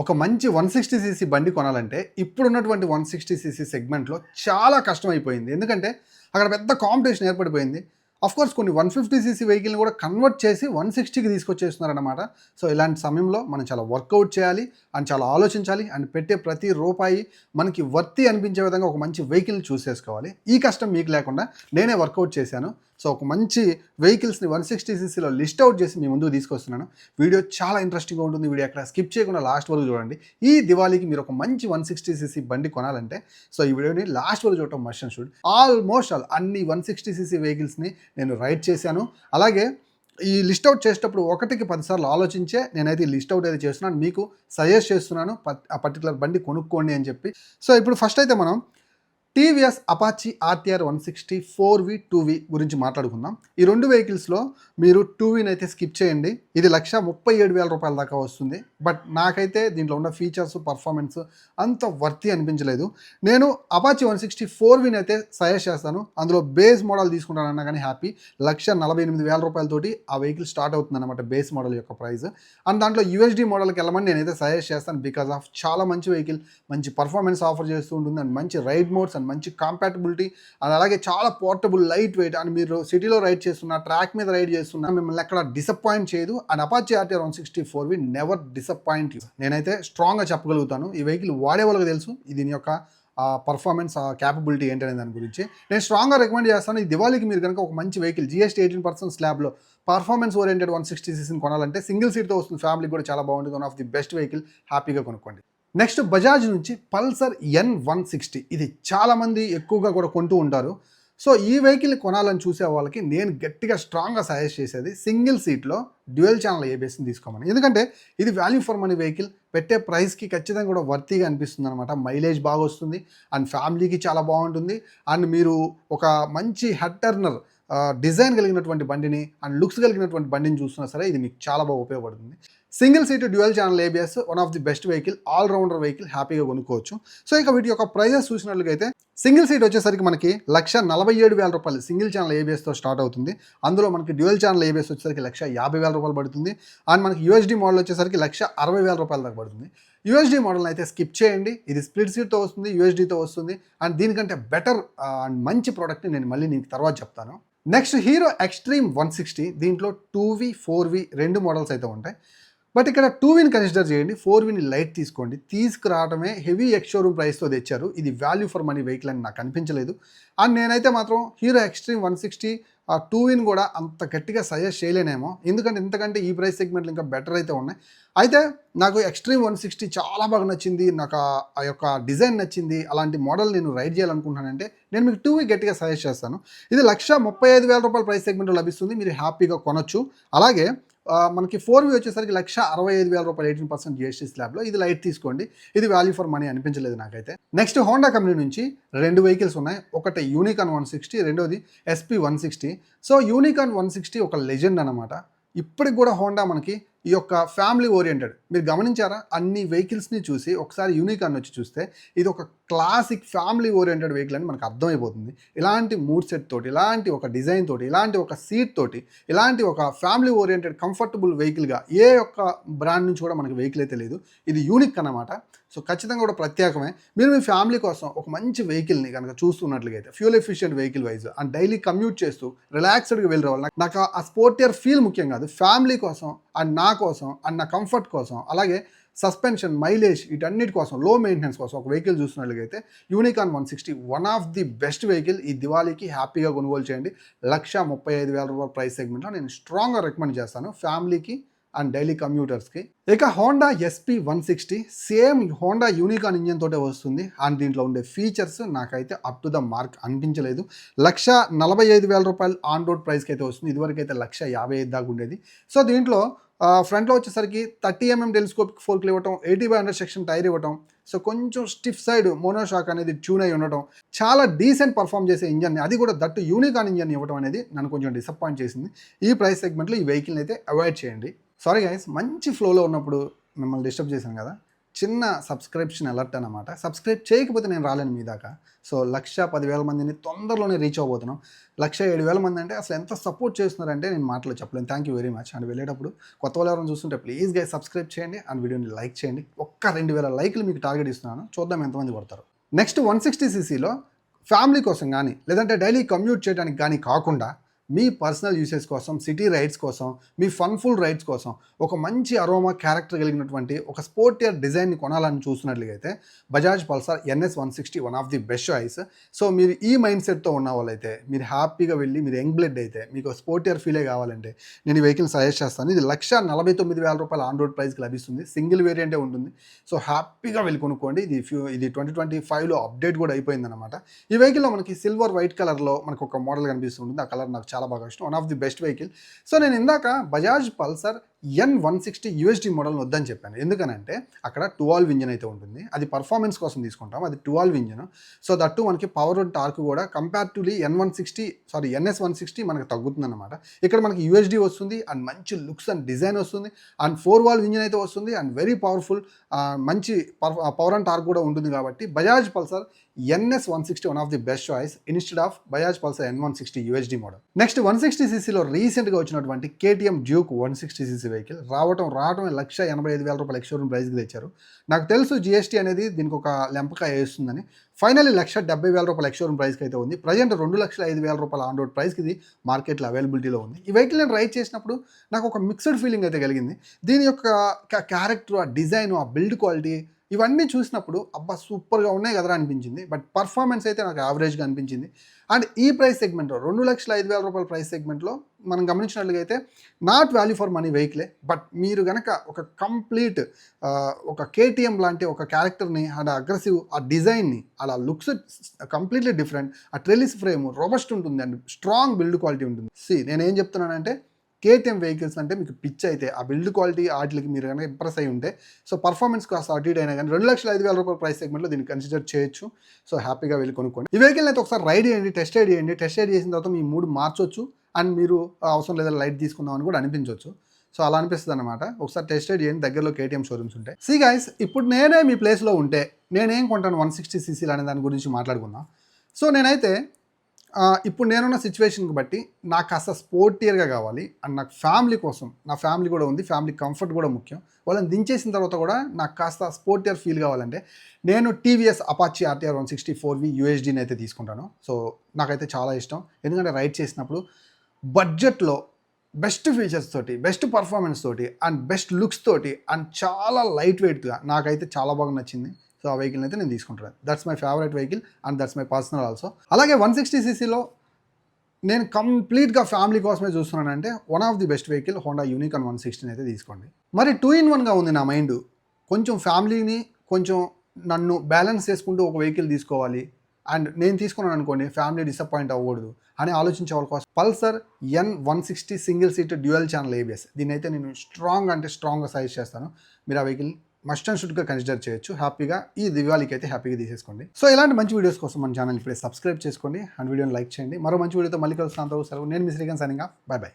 ఒక మంచి one sixty CC బండి కొనాలంటే ఇప్పుడున్నటువంటి వన్ సిక్స్టీ సీసీ సెగ్మెంట్లో చాలా కష్టమైపోయింది. ఎందుకంటే అక్కడ పెద్ద కాంపిటీషన్ ఏర్పడిపోయింది. కోర్స్ కొన్ని వన్ ఫిఫ్టీ సీసీ వెహికల్ని కూడా కన్వర్ట్ చేసి వన్ సిక్స్టీకి తీసుకొచ్చేస్తున్నారన్నమాట. సో ఇలాంటి సమయంలో మనం చాలా వర్కౌట్ చేయాలి అండ్ చాలా ఆలోచించాలి అండ్ పెట్టే ప్రతి రూపాయి మనకి వర్తి అనిపించే విధంగా ఒక మంచి వెహికల్ని చూస్ చేసుకోవాలి. ఈ కష్టం మీకు లేకుండా నేనే వర్కౌట్ చేశాను. సో ఒక మంచి వెహికల్స్ని వన్ సిక్స్టీ సీసీలో లిస్ట్ అవుట్ చేసి మీ ముందుకు తీసుకొస్తున్నాను. వీడియో చాలా ఇంట్రెస్టింగ్గా ఉంటుంది. వీడియో అక్కడ స్కిప్ చేయకుండా లాస్ట్ వరకు చూడండి. ఈ దివాళీకి మీరు ఒక మంచి వన్ సిక్స్టీ సీసీ బండి కొనాలంటే సో ఈ వీడియోని లాస్ట్ వరకు చూడటం must and should. Almost all అన్ని వన్ సిక్స్టీ సీసీ వెహికల్స్ని నేను రైడ్ చేశాను. అలాగే ఈ లిస్ట్ అవుట్ చేసేటప్పుడు ఒకటికి పదిసార్లు ఆలోచించే నేనైతే ఈ లిస్ట్ అవుట్ అయితే చేస్తున్నాను. మీకు సజెస్ట్ చేస్తున్నాను ప- ఆ పర్టికులర్ బండి కొనుక్కోండి అని చెప్పి. సో ఇప్పుడు ఫస్ట్ అయితే మనం TVS Apache RTR one sixty four V two V గురించి మాట్లాడుకుందాం. ఈ రెండు వెహికల్స్లో మీరు టూ వీని అయితే స్కిప్ చేయండి. ఇది లక్ష ముప్పై ఏడు వేల రూపాయల దాకా వస్తుంది. బట్ నాకైతే దీంట్లో ఉన్న ఫీచర్స్ పర్ఫార్మెన్స్ అంత వర్తి అనిపించలేదు. నేను అపాచీ వన్ సిక్స్టీ ఫోర్ వీని అయితే సజెస్ట్ చేస్తాను. అందులో బేస్ మోడల్ తీసుకుంటానన్నా కానీ హ్యాపీ. లక్ష నలభై ఎనిమిది వేల రూపాయలతోటి ఆ వెహికల్ స్టార్ట్ అవుతుంది అనమాట బేస్ మోడల్ యొక్క ప్రైస్. అండ్ దాంట్లో యూఎస్డి మోడల్కి వెళ్ళమని నేనైతే సజెస్ట్ చేస్తాను. బికాస్ ఆఫ్ చాలా మంచి వెహికల్ మంచి పర్ఫార్మెన్స్ ఆఫర్ చేస్తూ ఉంటుంది. అండ్ మంచి రైడ్ మోడ్స్ అండ్ మంచి కాంపాటబిలిటీ అండ్ అలాగే చాలా పోర్టబుల్ లైట్ వెయిట్ అండ్ మీరు సిటీలో రైడ్ చేస్తున్నా ట్రాక్ మీద రైడ్ చేస్తున్నా మిమ్మల్ని ఎక్కడ డిసప్పాయింట్ చేయదు. And Apache RTR one sixty four V never disappoint నేనైతే స్ట్రాంగ్గా చెప్పగలుగుతాను. ఈ వెహికల్ వాడే వాళ్ళకి తెలుసు. దీని యొక్క పర్ఫార్మెన్స్ క్యాపబిలిటీ ఏంటనే దాని గురించి. నేను స్ట్రాంగ్గా రికమెండ్ చేస్తాను. ఈ దివాళీకి మీరు కనుక ఒక మంచి వెహికల్ జిఎస్టీ ఎయిటీన్ పర్సెంట్ స్లాబ్లో పర్ఫార్మెన్స్ ఓరియంటెడ్ వన్ సిక్స్టీ సీసీని కొనాలంటే సింగిల్ సీట్తో వస్తుంది. ఫ్యామిలీ కూడా చాలా బాగుంటుంది. One of the best vehicle హ్యాపీగా కొనుక్కోండి. నెక్స్ట్ బజాజ్ నుంచి పల్సర్ ఎన్ వన్ సిక్స్టీ. ఇది చాలామంది ఎక్కువగా కూడా కొంటూ ఉంటారు. సో ఈ వెహికల్ కొనాలని చూసే వాళ్ళకి నేను గట్టిగా స్ట్రాంగ్గా సజెస్ట్ చేసేది సింగిల్ సీట్లో డ్యూయల్ ఛానల్ ఏబిఎస్ని తీసుకోమని. ఎందుకంటే ఇది వాల్యూ ఫర్ మనీ వెహికల్ పెట్టే ప్రైస్కి ఖచ్చితంగా కూడా వర్తీగా అనిపిస్తుంది అనమాట మైలేజ్ బాగా వస్తుంది. అండ్ ఫ్యామిలీకి చాలా బాగుంటుంది. అండ్ మీరు ఒక మంచి హెడ్ టర్నర్ డిజైన్ కలిగినటువంటి బండిని అండ్ లుక్స్ కలిగినటువంటి బండిని చూస్తున్నా సరే ఇది మీకు చాలా బాగా ఉపయోగపడుతుంది. Single seat dual channel ABS one of the best vehicle all rounder vehicle హ్యాపీగా కొనుక్కోవచ్చు. సో ఇక వీటి యొక్క ప్రైజెస్ చూసినట్లయితే సింగిల్ సీట్ వచ్చేసరికి మనకి లక్ష నలభై ఏడు వేల రూపాయలు సింగిల్ ఛానల్ ఏబిఎస్తో స్టార్ట్ అవుతుంది. అందులో మనకి డ్యూయల్ ఛానల్ ఏబిఎస్ వచ్చేసరికి లక్ష యాభై వేల రూపాయలు పడుతుంది. అండ్ మనకి యూఎస్డి మోడల్ వచ్చేసరికి లక్ష అరవై వేల రూపాయల దాకా పడుతుంది. యూఎస్డి మోడల్ అయితే స్కిప్ చేయండి. ఇది స్ప్లిట్ సీట్తో వస్తుంది యూఎస్డితో వస్తుంది. అండ్ దీనికంటే బెటర్ అండ్ మంచి ప్రోడక్ట్ని నేను మళ్ళీ నీకు తర్వాత చెప్తాను. Next Hero Xtreme one sixty దీంట్లో టూ వి ఫోర్ వి రెండు మోడల్స్ అయితే ఉంటాయి. బట్ ఇక్కడ టూ విన్ కన్సిడర్ చేయండి ఫోర్ విన్ లైట్ తీసుకోండి. తీసుకురావడమే హెవీ ఎక్స్షోరూమ్ ప్రైస్తో తెచ్చారు. ఇది వాల్యూ ఫర్ మనీ వెహికల్ అని నాకు అనిపించలేదు. అండ్ నేనైతే మాత్రం హీరో ఎక్స్ట్రీమ్ వన్ సిక్స్టీ ఆ టూ విన్ కూడా అంత గట్టిగా సజెస్ట్ చేయలేనేమో. ఎందుకంటే ఇంతకంటే ఈ ప్రైస్ సెగ్మెంట్లు ఇంకా బెటర్ అయితే ఉన్నాయి. అయితే నాకు ఎక్స్ట్రీమ్ వన్ సిక్స్టీ చాలా బాగా నచ్చింది. నాకు ఆ- యొక్క డిజైన్ నచ్చింది. అలాంటి మోడల్ నేను రైడ్ చేయాలనుకుంటున్నానంటే నేను మీకు టూ వీ గట్టిగా సజెస్ట్ చేస్తాను. ఇది లక్ష ముప్పై ఐదు వేల రూపాయల ప్రైస్ సెగ్మెంట్లో లభిస్తుంది. మీరు హ్యాపీగా కొనొచ్చు. అలాగే మనకి ఫోర్ వి వచ్చేసరికి లక్ష అరవై ఐదు వేల రూపాయలు ఎయిటీన్ పర్సెంట్ జిఎస్టీ స్లాబ్లో ఇది లైట్ తీసుకోండి. ఇది వాల్యూ ఫర్ మనీ అనిపించలేదు నాకైతే. నెక్స్ట్ హోండా కంపెనీ నుంచి రెండు వెహికల్స్ ఉన్నాయి. ఒకటి యూనికాన్ వన్ సిక్స్టీ రెండోది SP one sixty. So Unicorn one sixty ఒక లెజెండ్ అనమాట ఇప్పటికి కూడా హోండా మనకి ఈ యొక్క ఫ్యామిలీ ఓరియంటెడ్ మీరు గమనించారా? అన్ని వెహికల్స్ని చూసి ఒకసారి యూనిక్ అని వచ్చి చూస్తే ఇది ఒక క్లాసిక్ ఫ్యామిలీ ఓరియంటెడ్ వెహికల్ అని మనకు అర్థమైపోతుంది. ఇలాంటి మూడ్ సెట్ తోటి ఇలాంటి ఒక డిజైన్ తోటి ఇలాంటి ఒక సీట్ తోటి ఇలాంటి ఒక ఫ్యామిలీ ఓరియంటెడ్ కంఫర్టబుల్ వెహికల్గా ఏ ఒక్క బ్రాండ్ నుంచి కూడా మనకి వెహికల్ అయితే లేదు. ఇది యూనిక్ అన్నమాట. సో ఖచ్చితంగా కూడా ప్రత్యేకమే. మీరు మీ ఫ్యామిలీ కోసం ఒక మంచి వెహికల్ని కనుక చూస్తున్నట్లుగా అయితే fuel efficient vehicle wise and daily commute చేస్తూ రిలాక్స్డ్గా వెళ్ళి రావాలి. నాకు- నాకు ఆ స్పోర్టియర్ ఫీల్ ముఖ్యం కాదు. ఫ్యామిలీ కోసం అండ్ నా నా కోసం అండ్ నా కంఫర్ట్ కోసం అలాగే సస్పెన్షన్ మైలేజ్ వీటన్నిటి కోసం లో మెయింటెనెన్స్ కోసం ఒక వెహికల్ చూసినట్లయితే Unicorn one sixty one of the best vehicle ఈ దివాళీకి హ్యాపీగా కొనుగోలు చేయండి. లక్ష ముప్పై ఐదు వేల రూపాయల ప్రైస్ సెగ్మెంట్లో నేను స్ట్రాంగ్గా రికమెండ్ చేస్తాను ఫ్యామిలీకి అండ్ డైలీ కమ్యూటర్స్కి ఇక Honda SP one sixty same Honda Unicorn engine తోటే వస్తుంది. అండ్ దీంట్లో ఉండే ఫీచర్స్ నాకైతే అప్ టు ద మార్క్ అనిపించలేదు. లక్ష నలభై ఐదు వేల రూపాయలు ఆన్ రోడ్ ప్రైస్కి అయితే వస్తుంది. ఇదివరకు అయితే లక్ష యాభై ఐదు దాకా ఉండేది. సో దీంట్లో ఫ్రంట్లో వచ్చేసరికి థర్టీ ఎంఎం టెలిస్కోపిక్ ఫోర్క్లు ఇవ్వటం eighty by hundred section tyre ఇవ్వటం సో కొంచెం స్టిఫ్ సైడ్ మోనోషాక్ అనేది ట్యూన్ అయి ఉండటం చాలా డీసెంట్ పర్ఫామ్ చేసే ఇంజన్ అది కూడా దట్టు యూనికాన్ ఇంజన్ ఇవ్వడం అనేది నన్ను కొంచెం డిసప్పాయింట్ చేసింది. ఈ ప్రైస్ సెగ్మెంట్లో ఈ వెహికల్ని అయితే అవాయిడ్ చేయండి. సారీ గైస్ మంచి ఫ్లోలో ఉన్నప్పుడు మిమ్మల్ని డిస్టర్బ్ చేశాను కదా. చిన్న సబ్స్క్రిప్షన్ అలర్ట్ అనమాట సబ్స్క్రైబ్ చేయకపోతే నేను రాలేను మీ దాకా. సో లక్ష పదివేల మందిని తొందరలోనే రీచ్ అవ్వబోతున్నాం. లక్ష ఏడు వేల మంది అంటే అసలు ఎంత సపోర్ట్ చేస్తున్నారంటే నేను మాటలు చెప్పలేను. Thank you very much and వెళ్ళేటప్పుడు కొత్త వాళ్ళు ఎవరైనా చూస్తుంటే ప్లీజ్గా సబ్స్క్రైబ్ చేయండి. అండ్ వీడియోని లైక్ చేయండి. ఒక్క రెండు వేల లైక్లు మీకు టార్గెట్ ఇస్తున్నాను. చూద్దాం ఎంతమంది కొడతారు. నెక్స్ట్ వన్ సిక్స్టీ సీసీలో ఫ్యామిలీ కోసం కానీ లేదంటే డైలీ కమ్యూట్ చేయడానికి కానీ కాకుండా మీ పర్సనల్ యూసేజ్ కోసం సిటీ రైడ్స్ కోసం మీ ఫన్ఫుల్ రైడ్స్ కోసం ఒక మంచి అరోమా క్యారెక్టర్ కలిగినటువంటి ఒక స్పోర్టియర్ డిజైన్ని కొనాలని చూస్తున్నట్లయితే Bajaj Pulsar NS one sixty one of the best choice. So మీరు ఈ మైండ్ సెట్తో ఉన్న వాళ్ళైతే మీరు హ్యాపీగా వెళ్ళి మీరు యంగ్ బ్లడ్ అయితే మీకు స్పోర్టియర్ ఫీలే కావాలంటే నేను ఈ వెహికల్ సజెస్ట్ చేస్తాను. ఇది లక్ష నలభై తొమ్మిది వేల రూపాయల ఆన్ రోడ్ ప్రైస్కి లభిస్తుంది. సింగిల్ వేరియంటే ఉంటుంది. సో హ్యాపీగా వెళ్ళి కొనుక్కోండి. ఇది ఫ్యూ ఇది ట్వంటీ ట్వంటీ ఫైవ్లో అప్డేట్ కూడా అయిపోయిందన్నమాట. ఈ వెహికల్లో మనకి సిల్వర్ వైట్ కలర్లో మనకు ఒక మోడల్ కనిపిస్తుంది ఆ కలర్ నాకు చాలా బాగా ఇష్టం. One of the best vehicle so నేను ఇందాక Bajaj Pulsar N one sixty USD model వద్దని చెప్పాను. ఎందుకనంటే అక్కడ టువాల్వ్ ఇంజిన్ అయితే ఉంటుంది. అది పర్ఫార్మెన్స్ కోసం తీసుకుంటాం. అది two valve engine so that మనకి పవర్ టార్క్ కూడా comparatively N one sixty sorry NS one sixty మనకి తగ్గుతుంది అనమాట ఇక్కడ మనకి యూఎస్డి వస్తుంది అండ్ మంచి లుక్స్ అండ్ డిజైన్ వస్తుంది. అండ్ ఫోర్ వాల్వ్ ఇంజిన్ అయితే వస్తుంది అండ్ వెరీ పవర్ఫుల్ మంచి పవర్ అండ్ టార్క్ కూడా ఉంటుంది కాబట్టి Bajaj Pulsar NS one sixty one of the best choice instead of Bajaj Pulsar N one sixty USD model next one sixty సీసీలో రీసెంట్గా వచ్చినటువంటి KTM Duke one sixty CC vehicle. రావటం రావటం లక్ష ఎనభై ఐదు వేల రూపాయల ఎక్స్షోరూమ్ ప్రైస్కి తెచ్చారు. నాకు తెలుసు జిఎస్టీ అనేది దీనికి ఒక లెంపకాయ వేస్తుందని. ఫైనల్లీ లక్ష డెబ్బై వేల రూపాయల ఎక్స్షోరూమ్ ప్రైస్కి అయితే ఉంది. ప్రజెంట్ రెండు లక్షల ఐదు వేల రూపాయల ఆన్ రోడ్ ప్రైస్కి ఇది మార్కెట్లో అవైలబిలిటీలో ఉంది. ఈ వెహికల్ నేను రైడ్ చేసినప్పుడు నాకు ఒక మిక్స్డ్ ఫీలింగ్ అయితే కలిగింది. దీని యొక్క క్యారెక్టర్ ఆ డిజైన్ ఆ బిల్డ్ క్వాలిటీ ఇవన్నీ చూసినప్పుడు అబ్బా సూపర్గా ఉన్నాయి కదరా అనిపించింది. బట్ పర్ఫార్మెన్స్ అయితే నాకు యావరేజ్గా అనిపించింది. అండ్ ఈ ప్రైస్ సెగ్మెంట్లో రెండు లక్షల ఐదు వేల రూపాయల ప్రైస్ సెగ్మెంట్లో మనం గమనించినట్లయితే నాట్ వాల్యూ ఫర్ మనీ వెహికలే బట్ మీరు గనక ఒక కంప్లీట్ ఒక కేటీఎం లాంటి ఒక క్యారెక్టర్ని అండ్ అగ్రెసివ్ ఆ డిజైన్ని అలా లుక్స్ కంప్లీట్లీ డిఫరెంట్ ఆ ట్రెలిస్ ఫ్రేమ్ రోబస్ట్ ఉంటుంది అండ్ స్ట్రాంగ్ బిల్డ్ క్వాలిటీ ఉంటుంది. సి నేను ఏం చెప్తున్నానంటే కేటీఎం వెహికల్స్ అంటే మీకు పిచ్ అయితే ఆ బిల్డ్ క్వాలిటీ వాటికి మీరు కనుక ఇంప్రెస్ అయి ఉంటే సో పర్ఫార్మెన్స్ కాస్త అటు ఇటు అయినా కానీ రెండు లక్షల ఐదు వేల రూపాయల ప్రైస్ సెగ్మెంట్లో దీన్ని కన్సిడర్ చేయొచ్చు. సో హ్యాపీగా వెళ్ళి కొనుక్కోండి. ఈ వెహికల్ అయితే ఒకసారి రైడ్ చేయండి టెస్ట్ రైడ్ చేయండి. టెస్ట్ రైడ్ చేసిన తర్వాత మీ మూడు మార్చొచ్చు అండ్ మీరు అవసరం లేదా లైట్ తీసుకుందాం అని కూడా అనిపించవచ్చు సో అలా అనిపిస్తుంది అనమాట ఒకసారి టెస్ట్ రైడ్ చేయండి దగ్గరలో కేటీఎం షోరూమ్స్ ఉంటాయి. సీ గైస్ ఇప్పుడు నేనే మీ ప్లేస్లో ఉంటే నేనేం కొంటాను? వన్ సిక్స్టీ సీసీలు అనే దాని గురించి మాట్లాడుకుందాం. సో నేనైతే ఇప్పుడు నేనున్న సిచ్యువేషన్కి బట్టి నాకు కాస్త స్పోర్టియర్గా కావాలి అండ్ నాకు ఫ్యామిలీ కోసం నా ఫ్యామిలీ కూడా ఉంది ఫ్యామిలీ కంఫర్ట్ కూడా ముఖ్యం. వాళ్ళని దించేసిన తర్వాత కూడా నాకు కాస్త స్పోర్టియర్ ఫీల్ కావాలంటే నేను TVS Apache RTR one sixty four V యూఎస్డీని అయితే తీసుకుంటాను. సో నాకైతే చాలా ఇష్టం. ఎందుకంటే రైడ్ చేసినప్పుడు బడ్జెట్లో బెస్ట్ ఫీచర్స్ తోటి బెస్ట్ పర్ఫార్మెన్స్ తోటి అండ్ బెస్ట్ లుక్స్ తోటి అండ్ చాలా లైట్ వెయిట్గా నాకైతే చాలా బాగా నచ్చింది. సో ఆ వెహికల్ అయితే నేను తీసుకుంటాను that's my favourite vehicle and that's my personal also అలాగే వన్ సిక్స్టీ సీసీలో నేను కంప్లీట్గా ఫ్యామిలీ కోసమే చూస్తున్నానంటే one of the best vehicle Honda Unicorn one sixty అయితే తీసుకోండి. మరి టూ ఇన్ వన్గా ఉంది నా మైండ్ కొంచెం ఫ్యామిలీని కొంచెం నన్ను బ్యాలెన్స్ చేసుకుంటూ ఒక వెహికల్ తీసుకోవాలి. అండ్ నేను తీసుకున్నాను అనుకోండి ఫ్యామిలీ డిసప్పాయింట్ అవ్వకూడదు అని ఆలోచించే వాళ్ళ కోసం Pulsar N one sixty single seat dual channel ABS దీని అయితే నేను స్ట్రాంగ్ అంటే స్ట్రాంగ్గా సజెస్ట్ చేస్తాను. మీరు ఆ వెహికల్ మస్ట్ అండ్ షుడ్గా కన్సిడర్ చేయొచ్చు. హ్యాపీగా ఈ దివాళీకి అయితే హ్యాపీగా తీసేసుకోండి. సో ఇలాంటి మంచి వీడియోస్ కోసం మన ఛానల్ ఇప్పుడే సబ్స్క్రైబ్ చేసుకోండి. అండ్ వీడియోని లైక్ చేయండి. మరో మంచి వీడియోతో మళ్ళీ కలుస్తాను సెలవు. నేను మీ శ్రీకాంత్ సనిగా బాయ్ బాయ్